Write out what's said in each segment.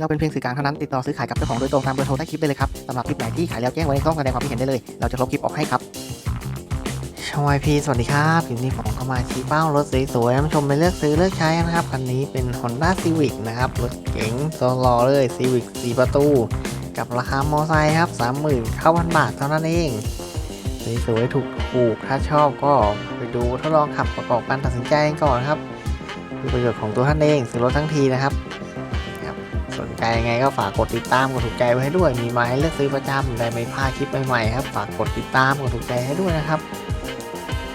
เราเป็นเพียงสื่อกลางเท่านั้นติดต่อซื้อขายกับเจ้าของโดยตรงตามเบอร์โทรใต้คลิปได้เลยครับสำหรับคลิปไหนที่ขายแล้วแจ้งไว้ในช่องแสดงความคิดเห็นได้เลย เราจะลบคลิปออกให้ครับชวายพีสวัสดีครับคลิปนี้ผมก็มาชี้เป้ารถสวยๆท่านชมไปเลือกซื้อเลือกใช้นะครับคันนี้เป็น Honda Civic นะครับรถเก๋งโซลอเลย Civic 4 ประตู กับราคามอไซค์ครับ39,000 บาทเท่านั้นเองสวยๆถูกๆถ้าชอบก็ไปดูทดลองขับประกอบการตัดสินใจกันก่อนครับคือประโยชน์ของตัวท่านเองซื้อรถทั้งทีนะครับ สนใจยังไงก็ฝากกดติดตามกดถูกใจไว้ให้ด้วย มีมาให้เลือกซื้อประจำได้ไม่พลาดคลิปใหม่ๆครับ ฝากกดติดตามกดถูกใจให้ด้วยนะครับ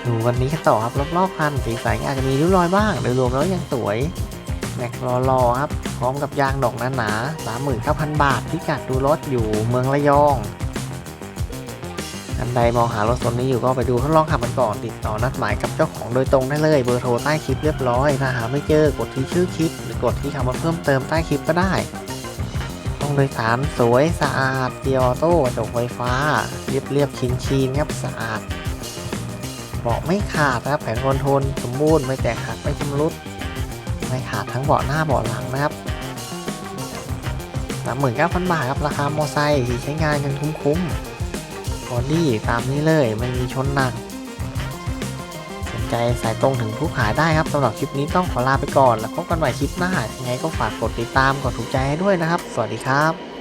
ดูวันนี้กันต่อครับรอบๆคันสีสันอาจจะมีริ้วรอยบ้างโดยรวมแล้วยังสวยแม็กรอๆครับ พร้อมกับยางดอกหนาๆสามหมื่นเก้าพันบาทพิกัดดูรถอยู่เมืองระยอง อันใดมองหารถตัวนี้อยู่ก็ไปดูทดลองขับมันก่อนติดต่อนัดหมายกับเจ้าของโดยตรงได้เลยเบอร์โทรใต้คลิปเรียบร้อยถ้าหาไม่เจอกดที่ชื่อคลิป หรือกดที่คำว่าเพิ่มเติมใต้คลิปก็ได้ห้องโดยสารสวยสะอาดเกียร์ออโต้กระจกไฟฟ้า เรียบเรียบชินชีนครับสะอาดเบาะไม่ขาดนะครับแผงคอนโทรลสมบูรณ์ไม่แตกหักไม่ชำรุดไม่ขาดทั้งเบาะหน้าเบาะหลังนะครับสามหมื่นเก้าพันบาทครับราคามอไซค์ที่ใช้งานกันคุ้มๆ บอดี้ตามนี้เลยไม่มีชนหนัก สนใจสายตรงถึงผู้ขายได้ครับสำหรับคลิปนี้ต้องขอลาไปก่อน แล้วพบกันใหม่คลิปหน้ายังไงก็ฝากกดติดตามกดถูกใจให้ด้วยนะครับ สวัสดีครับ